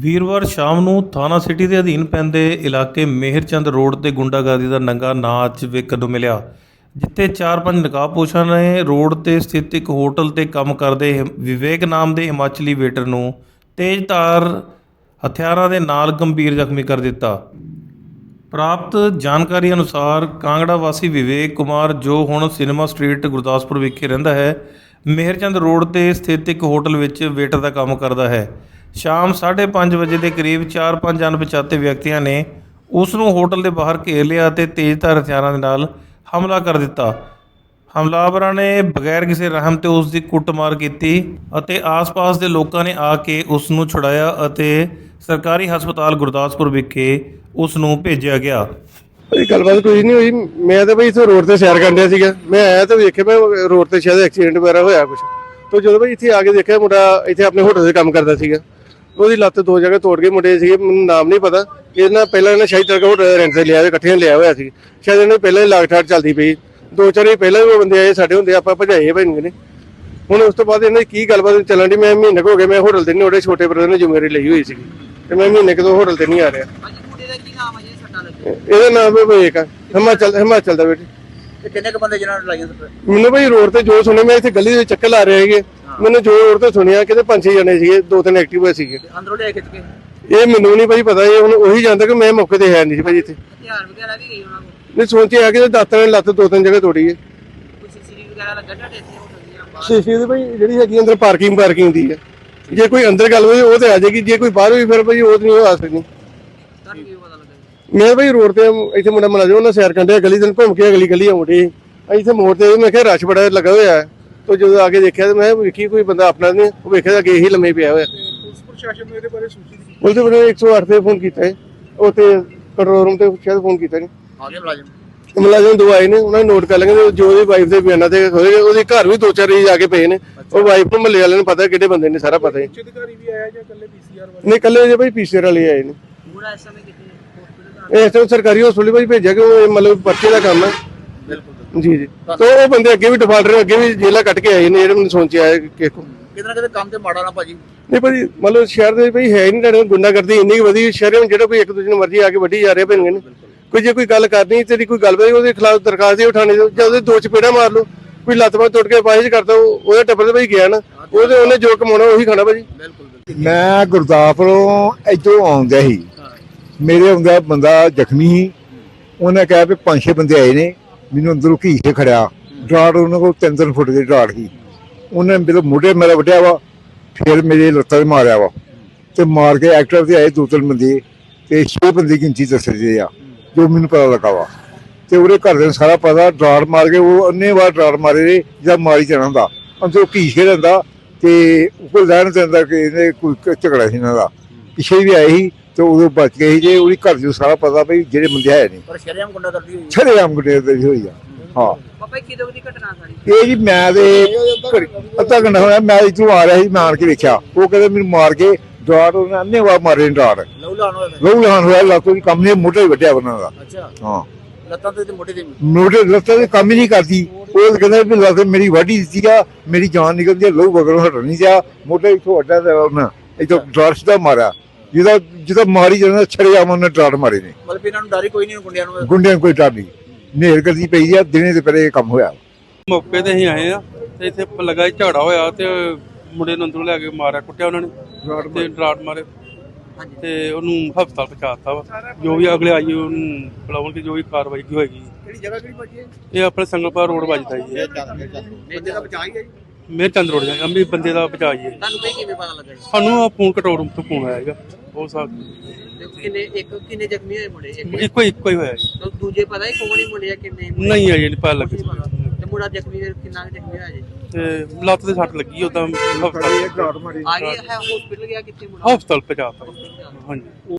ਵੀਰਵਾਰ ਸ਼ਾਮ ਨੂੰ ਥਾਣਾ ਸਿਟੀ ਦੇ ਅਧੀਨ ਪੈਂਦੇ ਇਲਾਕੇ ਮਿਹਰਚੰਦ ਰੋਡ ਤੇ ਗੁੰਡਾਗਰਦੀ ਦਾ ਨੰਗਾ ਨਾਚ ਵੇਖਣ ਨੂੰ ਮਿਲਿਆ, ਜਿੱਥੇ ਚਾਰ ਪੰਜ ਨਕਾਬਪੋਸ਼ਾਂ ਨੇ ਰੋਡ ਤੇ ਸਥਿਤ ਇੱਕ ਹੋਟਲ ਤੇ ਕੰਮ ਕਰਦੇ ਹਿਮ- ਵਿਵੇਕ ਨਾਮ ਦੇ ਹਿਮਾਚਲੀ ਵੇਟਰ ਨੂੰ ਤੇਜ਼ਧਾਰ ਹਥਿਆਰਾਂ ਦੇ ਨਾਲ ਗੰਭੀਰ ਜ਼ਖਮੀ ਕਰ ਦਿੱਤਾ। ਪ੍ਰਾਪਤ ਜਾਣਕਾਰੀ ਅਨੁਸਾਰ ਕਾਂਗੜਾ ਵਾਸੀ ਵਿਵੇਕ ਕੁਮਾਰ, ਜੋ ਹੁਣ ਸਿਨੇਮਾ ਸਟਰੀਟ ਗੁਰਦਾਸਪੁਰ ਵਿਖੇ ਰਹਿੰਦਾ ਹੈ, ਮਿਹਰਚੰਦ ਰੋਡ ਤੇ ਸਥਿਤ ਇੱਕ ਹੋਟਲ ਵਿੱਚ ਵੇਟਰ ਦਾ ਕੰਮ ਕਰਦਾ ਹੈ। ਸ਼ਾਮ 5:30 ਵਜੇ ਦੇ ਕਰੀਬ 4-5 ਅਣਪਛਾਤੇ ਵਿਅਕਤੀਆਂ ਨੇ ਉਸ ਨੂੰ ਹੋਟਲ ਦੇ ਬਾਹਰ ਘੇਰ ਲਿਆ ਅਤੇ ਤੇਜ਼ਧਾਰ ਹਥਿਆਰਾਂ ਦੇ ਨਾਲ ਹਮਲਾ ਕਰ ਦਿੱਤਾ। ਹਮਲਾਵਰਾਂ ਨੇ ਬਗੈਰ ਕਿਸੇ ਰਹਿਮ ਤੇ ਉਸ ਦੀ ਕੁੱਟਮਾਰ ਕੀਤੀ ਅਤੇ ਆਸ-ਪਾਸ ਦੇ ਲੋਕਾਂ ਨੇ ਆ ਕੇ ਉਸ ਨੂੰ ਛੁਡਾਇਆ ਅਤੇ ਸਰਕਾਰੀ ਹਸਪਤਾਲ ਗੁਰਦਾਸਪੁਰ ਵਿਖੇ ਉਸ ਨੂੰ ਭੇਜਿਆ ਗਿਆ। ਇਹ ਗੱਲਬਾਤ ਕੋਈ ਨਹੀਂ ਹੋਈ। ਮੈਂ ਤਾਂ ਬਈ ਇੱਥੇ ਰੋਡ ਤੇ ਸੈਰ ਕਰਨ ਡਿਆ ਸੀਗਾ। ਮੈਂ ਆਇਆ ਤਾਂ ਵੇਖਿਆ ਮੈਂ ਰੋਡ ਤੇ ਸ਼ਾਇਦ ਐਕਸੀਡੈਂਟ ਵਗੈਰਾ ਹੋਇਆ ਕੁਝ ਤੋਂ ਜਦੋਂ ਬਈ ਇੱਥੇ ਆ ਕੇ ਦੇਖਿਆ ਮੁੰਡਾ ਇੱਥੇ ਆਪਣੇ ਹੋਟਲ 'ਤੇ ਕੰਮ ਕਰਦਾ ਸੀਗਾ। ਉਹਦੀ ਲੱਤ ਦੋ ਜਗ੍ਹਾ ਤੋੜ ਕੇ ਮੁੰਡੇ ਸੀਗੇ ਮੈਨੂੰ ਨਾਮ ਨਹੀਂ ਪਤਾ। ਇਹਨਾਂ ਪਹਿਲਾਂ ਇਹਨਾਂ ਸ਼ਾਇਦ ਹੋਟਲ ਰੈਂਟ ਤੇ ਲਿਆ ਇਕੱਠੇ ਲਿਆ ਹੋਇਆ ਸੀ। ਸ਼ਾਇਦ ਇਹਨਾਂ ਪਹਿਲਾਂ ਹੀ ਲਾਗਠਾੜ ਚੱਲਦੀ ਪਈ। ਦੋ ਚਾਰ ਹੀ ਪਹਿਲਾਂ ਵੀ ਉਹ ਬੰਦੇ ਆਏ ਸਾਡੇ ਹੁੰਦੇ ਆਪਾਂ ਭਜਾਏ ਭੈਣ ਨੇ। ਹੁਣ ਉਸ ਤੋਂ ਬਾਅਦ ਇਹਨਾਂ ਦੀ ਕੀ ਗੱਲਬਾਤ ਚੱਲਣ ਦੀ ਮੈਂ ਮਹੀਨੇ ਕੁ ਹੋ ਗਿਆ ਮੈਂ ਹੋਟਲ ਤੇ ਨਹੀਂ ਉਹਦੇ ਛੋਟੇ ਬ੍ਰਦਰ ਨੇ ਜ਼ਿੰਮੇਵਾਰੀ ਲਈ ਹੋਈ ਸੀ ਤੇ ਮੈਂ ਮਹੀਨੇ ਕਿਦੋਂ ਹੋਟਲ ਤੇ ਨਹੀਂ ਆ ਰਿਹਾ। ਇਹਦਾ ਨਾਮ ਹੈ ਵਿਵੇਕ। ਹਿਮਾਚਲ ਹਿਮਾਚਲ ਦਾ ਬੇਟੇ। ਤੇ ਕਿੰਨੇ ਕ ਬੰਦੇ ਜਿਹਨਾਂ ਨੂੰ ਲਾਈਆਂ ਸੱਟਾਂ ਮੈਨੂੰ ਭਾਈ ਰੋਡ ਤੇ ਜੋ ਸੁਣਿਆ ਮੈਂ ਇੱਥੇ ਗਲੀ ਦੇ ਚੱਕਰ ਲਾ ਰਿਹਾ ਸੀਗੇ। ਮੈਨੂੰ ਜੋ ਰੋਡ ਤੇ ਸੁਣਿਆ ਕਿਤੇ ਪੰਜ ਛੇ ਜਣੇ ਸੀਗੇ ਦੋ ਤਿੰਨ ਐਕਟਿਵ ਸੀਗੇ। ਤੇ ਅੰਦਰੋਂ ਲਿਆ ਖਿੱਚ ਕੇ ਇਹ ਮੈਨੂੰ ਨਹੀਂ ਭਾਈ ਪਤਾ ਇਹ ਹੁਣ ਉਹੀ ਜਾਣਦਾ ਕਿ ਮੈਂ ਮੌਕੇ ਤੇ ਹੈ ਨਹੀਂ ਸੀ ਭਾਈ ਇੱਥੇ। ਹਥਿਆਰ ਵਗੈਰਾ ਵੀ ਗਈ ਉਹਨਾਂ ਕੋਲ? ਨਹੀਂ ਸੋਚਿਆ ਕਿ ਦਾਤਾਂ ਨੇ ਲੱਤ ਦੋ ਤਿੰਨ ਜਗ੍ਹਾ ਤੋੜੀ ਹੈ। ਕੋਈ ਸੀਸੀਟੀਵੀ ਵਗੈਰਾ ਲੱਗਾ ਤੁਹਾਡੇ ਇੱਥੇ? ਦੀਆਂ ਬਾਹਰ ਸ਼ੀਸ਼ੇ ਦੀ ਭਾਈ ਜਿਹੜੀ ਹੈਗੀ ਅੰਦਰ ਪਾਰਕਿੰਗ ਪਾਰਕਿੰਗ ਦੀ ਹੈ। ਜੇ ਕੋਈ ਅੰਦਰ ਗੱਲ ਹੋਈ ਉਹ ਤੇ ਆ ਜਾਏਗੀ। ਜੇ ਕੋਈ ਬਾਹਰ ਹੋਈ ਫਿਰ ਭਾਈ ਉਹ ਤੇ ਨਹੀਂ ਆ ਸਕਦੀ। ਤੁਹਾਨੂੰ ਕੀ ਪਤਾ? ਮੈਂ ਭਾਈ ਰੋਡ ਤੇ ਇੱਥੇ ਮੁੰਡਾ ਮਨਾ ਉਹਨਾਂ ਸੈਰ ਕੰਡਿਆ ਗਲੀ ਦੇ ਨੂੰ ਘੁੰਮ ਕੇ ਅਗਲੀ ਗਲੀ ਆਉਂਦੇ। ਇੱਥੇ ਮੋੜ ਤੇ ਮੈਂ ਕਿਹਾ ਰਸ਼ ਬੜਾ ਲੱਗਾ ਹੋਇਆ ਹੈ। ਤੋ ਜਦੋਂ ਆ ਕੇ ਦੇਖਿਆ ਤੇ ਮੈਂ ਵੇਖੀ ਕੋਈ ਬੰਦਾ ਆਪਣਾ ਨਹੀਂ ਉਹ ਵੇਖਿਆ ਤਾਂ ਅੱਗੇ ਹੀ ਲੰਮੇ ਪਿਆ ਹੋਇਆ। ਪੁਲਿਸ ਪ੍ਰਸ਼ਾਸਨ ਨੂੰ ਇਹਦੇ ਬਾਰੇ ਸੂਚਿਤ ਕੀਤਾ ਉਹਦੇ ਬੰਦੇ 108 ਤੇ ਫੋਨ ਕੀਤਾ ਹੈ ਉੱਥੇ ਕੰਟਰੋਲ ਰੂਮ ਤੇ ਸ਼ਾਇਦ ਫੋਨ ਕੀਤਾ ਨਹੀਂ ਆ ਗਏ ਮੁਲਾਜ਼ਮ। ਮੁਲਾਜ਼ਮ ਦੋ ਆਏ ਨੇ ਉਹਨਾਂ ਨੇ ਨੋਟ ਕਰ ਲਏ ਕਿ ਜੋ ਉਹਦੀ ਵਾਈਫ ਦੇ ਬਿਆਨਾਂ ਤੇ ਹੋਏ ਉਹਦੇ ਘਰ ਵੀ ਦੋ ਚਾਰ ਰੀ ਜਾ ਕੇ ਪਏ ਨੇ। ਉਹ ਵਾਈਫ ਨੂੰ ਮੱਲੇ ਵਾਲਿਆਂ ਨੂੰ ਪਤਾ ਕਿਹੜੇ ਬੰਦੇ ਨੇ ਸਾਰਾ ਪਤਾ ਹੈ ਅਧਿਕਾਰੀ ਵੀ ਆਇਆ ਜਾਂ ਇਕੱਲੇ ਪੀਸੀਆਰ ਵਾਲੇ? ਨਹੀਂ ਕੱਲੇ ਜੇ ਭਾਈ ਪੀਸੀਆਰ ਵਾਲੇ ਆਏ ਨੇ। ਮੁੰਡਾ ਇਸ ਸਮੇਂ ਕਿੱਥੇ ਇਸ ਤੋਂ ਸਰਕਾਰੀ ਹਸਪਤਾਲ ਭਾਈ ਭੇਜਿਆ ਕਿ ਉਹ ਮਤਲਬ ਪਰਚੇ ਦਾ ਕੰਮ ਹੈ। ਬਿਲਕੁਲ ਜੀ ਜੀ। ਤਾਂ ਉਹ ਬੰਦੇ ਅੱਗੇ ਵੀ ਡਿਫਾਲਟਰ ਅੱਗੇ ਵੀ ਜੇਲਾ ਕੱਟ ਕੇ ਆਏ ਨੇ ਜਿਹੜੇ ਮੈਨੂੰ ਸੋਚ ਆਇਆ ਕਿ ਕੋ ਕਿਤੇ ਕਿਤੇ ਕੰਮ ਤੇ ਮਾੜਾ ਨਾ ਭਾਜੀ। ਨਹੀਂ ਭਾਜੀ ਮਤਲਬ ਸ਼ਹਿਰ ਦੇ ਭਾਈ ਹੈ ਹੀ ਨਹੀਂ ਤੁਹਾਡੇ ਗੁੰਡਾ ਕਰਦੀ ਇੰਨੀ ਵਧੀ ਸ਼ਹਿਰਾਂ ਜਿਹੜਾ ਕੋਈ ਇੱਕ ਦੂਜੇ ਨੂੰ ਮਰਜ਼ੀ ਆ ਕੇ ਵੱਢੀ ਜਾ ਰਿਹਾ ਭੈਣ ਨੇ। ਕੋਈ ਜੇ ਕੋਈ ਗੱਲ ਕਰਨੀ ਤੇਰੀ ਕੋਈ ਗੱਲ ਪਈ ਉਹਦੇ ਖਿਲਾਫ ਦਰਖਾਸਤ ਦੇ ਉਠਾਣੇ ਜਾਂ ਉਹਦੇ ਦੋ ਚਪੇੜਾ ਮਾਰ ਲਓ ਕੋਈ ਲੱਤ ਬਾਹ ਟੁੱਟ ਕੇ ਪਾਹਿਸ਼ ਕਰਦਾ ਉਹ- ਉਹਦਾ ਟੱਬਰ ਤੇ ਭਾਈ ਗਿਆ ਨਾ ਉਹਦੇ ਉਹਨੇ ਜੋ ਕਮਾਉਣਾ ਉਹੀ ਖਾਣਾ ਭਾਜੀ। ਮੈਂ ਗੁਰਦਾਸਪੁਰੋਂ ਇੱਧਰੋਂ ਆਉਂਦਾ ਸੀ। ਮੇਰੇ ਆਉਂਦਾ ਬੰਦਾ ਜ਼ਖਮੀ ਸੀ, ਉਹਨੇ ਕਿਹਾ ਵੀ ਪੰਜ ਛੇ ਬੰਦੇ ਆਏ ਨੇ, ਮੈਨੂੰ ਅੰਦਰੋਂ ਘੀਸੇ ਖੜਿਆ। ਡਰਾੜ ਉਹਨਾਂ ਕੋਲ ਤਿੰਨ ਤਿੰਨ ਫੁੱਟ ਦੀ ਡਰਾੜ ਸੀ। ਉਹਨੇ ਮੇਰੇ ਮੋਢੇ ਮੇਰੇ ਵੱਢਿਆ ਵਾ, ਫਿਰ ਮੇਰੇ ਲੱਤਾਂ 'ਤੇ ਮਾਰਿਆ ਵਾ। ਤੇ ਮਾਰ ਕੇ ਐਕਟਰ ਤੇ ਆਏ ਦੋ ਤਿੰਨ ਬੰਦੇ, ਤੇ ਛੇ ਬੰਦੇ ਗਿਣਤੀ ਦੱਸਦੇ ਆ, ਜੋ ਮੈਨੂੰ ਪਤਾ ਲੱਗਾ ਵਾ। ਤੇ ਉਹਦੇ ਘਰ ਦੇ ਨੂੰ ਸਾਰਾ ਪਤਾ, ਡਰਾੜ ਮਾਰ ਕੇ ਉਹ ਅੰਨੇ ਵਾਰ ਡਰਾੜ ਮਾਰੇ ਨੇ, ਜਾਂ ਮਾਰੀ ਜਾਣਾ ਹੁੰਦਾ। ਅੰਦਰੋਂ ਘੀਸੇ ਰਹਿੰਦਾ, ਤੇ ਕੋਈ ਲੈਣ ਦਿੰਦਾ ਕਿ ਇਹਨੇ ਕੋਈ ਝਗੜਾ ਸੀ ਇਹਨਾਂ ਦਾ। ਪਿੱਛੇ ਵੀ ਆਏ ਸੀ ਤੇ ਉਦੋਂ ਬਚ ਗਏ ਸੀ ਜੇ ਉਹਦੀ ਘਰ ਨੂੰ ਸਾਰਾ ਪਤਾ ਵੀ ਜਿਹੜੇ ਬੰਦੇ ਹੈ ਨਹੀਂ। ਪਰ ਸ਼ਰਿਆਮ ਗੁੰਡਾ ਕਰਦੀ ਹੋਈ ਛੜੇ ਆਮ ਗੁੱਡੇ ਦੇ ਹੋਈ ਆ ਹਾਂ। ਪਾਪਾ ਕਿਦੋਂ ਦੀ ਘਟਨਾ ਸਾਰੀ? ਇਹ ਜੀ ਮੈਂ ਦੇ ਘੜੀ- ਅੱਧਾ ਘੰਟਾ ਹੋਇਆ ਮੈਂ ਇੱਥੋਂ ਆ ਰਿਹਾ ਸੀ ਮੈਂ ਆਣ ਕੇ ਵੇਖਿਆ। ਉਹ ਕਹਿੰਦੇ ਮੈਨੂੰ ਮਾਰ ਕੇ ਡਾਟ ਉਹਨੇ ਅੰਨੇ ਵਾ ਮਾਰੇ ਨੇ ਡਾਟ ਲਹੂ ਲਾਣ ਹੋਇਆ ਲਹੂ ਲਹਾਨ ਹੋਇਆ ਲਾਤੋਂ ਦੀ ਕੰਮ ਨੇ ਮੋਢੇ ਵੱਡਿਆ ਉਹਨਾਂ ਦਾ। ਅੱਛਾ। ਹਾਂ। ਲੱਤਾਂ ਤੇ ਤੇ ਮੋਢੇ ਤੇ ਵੀ। ਮੋਢੇ ਲੱਤਾਂ ਦੇ ਕੰਮ ਹੀ ਨਹੀਂ ਕਰਦੀ। ਉਹ ਕਹਿੰਦਾ ਵੀ ਲੱਤ ਮੇਰੀ ਵਾਢੀ ਦਿੱਤੀ ਆ ਮੇਰੀ ਜਾਨ ਨਿਕਲਦੀ ਆ ਲਹੂ ਵਗਰੋਂ ਹਟ ਨਹੀਂ ਜਾ ਮੋਢੇ ਇੱਥੋਂ ਵੱਡਾ ਤੇ ਉਹਨਾਂ ਇੱਥੋਂ ਡਾਟ ਦਾ ਮਾਰਿਆ। ਜਿਹਦਾ ਜਿਹਦਾ ਮਾਰੀ ਜਾਂਦਾ ਛੜੇ ਆਮ ਉਹਨੇ ਡਾਟ ਮਾਰੇ ਨੇ। ਮਤਲਬ ਇਹਨਾਂ ਨੂੰ ਡਰ ਹੀ ਕੋਈ ਨਹੀਂ ਗੁੰਡਿਆਂ ਨੂੰ? ਗੁੰਡਿਆਂ ਨੂੰ ਕੋਈ ਡਰ ਨਹੀਂ। ਨੇਰ ਕਰਦੀ ਪਈ ਆ ਦਿਨੇ ਤੇ ਪਹਿਲੇ ਇਹ ਕੰਮ ਹੋਇਆ। ਮੌਕੇ ਤੇ ਅਸੀਂ ਆਏ ਆ ਤੇ ਇੱਥੇ ਲੱਗਾ ਝਗੜਾ ਹੋਇਆ ਤੇ ਮੁੰਡੇ ਨੂੰ ਅੰਦਰੋਂ ਲੈ ਕੇ ਮਾਰਿਆ ਕੁੱਟਿਆ ਉਹਨਾਂ ਨੇ ਤੇ ਡਰਾਟ ਮਾਰੇ। ਹਾਂਜੀ। ਤੇ ਉਹਨੂੰ ਹਸਪਤਾਲ ਪਹੁੰਚਾਤਾ ਵਾ। ਜੋ ਵੀ ਅਗਲੇ ਆਈ ਉਹਨੂੰ ਬੁਲਾਉਣਗੇ ਜੋ ਵੀ ਕਾਰਵਾਈ ਕੀ ਹੋਏਗੀ। ਕਿਹੜੀ ਜਗ੍ਹਾ ਕਿਹੜੀ ਹੈ? ਇਹ ਆਪਣੇ ਸੰਗਲਪੁਰ ਰੋਡ ਵੱਜਦਾ ਜੀ। ਇਹ ਬੰਦੇ ਦਾ ਬਚਾਅ ਹੀ ਹੈ ਜੀ। ਮੇਰ ਚੰਦ ਰੋਡ ਜਾਂਦਾ ਅੰਮ੍ਰਿਤ ਬੰਦੇ ਦਾ ਬਚਾਈਏ ਤੁਹਾਨੂੰ ਇਹ ਕਿਵੇਂ ਪਤਾ ਲੱਗਾ ਜੀ? ਸਾਨੂੰ ਆ ਫੋਨ ਕੰਟਰੋਲ ਰੂਮ ਤੋਂ ਫੋਨ ਆਇਆ ਹੈਗਾ। ਉਹ ਸਾਥ ਤੇ ਕਿੰਨੇ ਇੱਕ ਕਿੰਨੇ ਜ਼ਖਮੀ ਹੋਏ ਮੁੰਡੇ? ਇੱਕ ਇੱਕੋ ਇੱਕੋ ਹੀ ਹੋਇਆ ਜੀ। ਤੇ ਦੂਜੇ ਪਤਾ ਹੀ ਕੌਣ ਹੀ ਮੁੰਡੇ ਆ ਕਿੰਨੇ ਨਹੀਂ ਆਈ ਨਹੀਂ ਪਤਾ ਲੱਗ ਪਤਾ। ਤੇ ਮੁੰਡਾ ਜ਼ਖਮੀ ਕਿੰਨਾ ਕੁ ਜ਼ਖਮੀ ਹੋਇਆ ਜੀ ਤੇ ਲੱਤ ਤੇ ਸੱਟ ਲੱਗੀ ਉਦਾਂ ਹਸਪਤਾਲ ਆ ਗਏ ਹੈ ਹਸਪੀਟਲ ਗਿਆ ਕਿੱਥੇ ਮੁੰਡਾ? ਹਸਪਤਾਲ ਪਹੁੰਚਾਤਾ ਹਾਂਜੀ।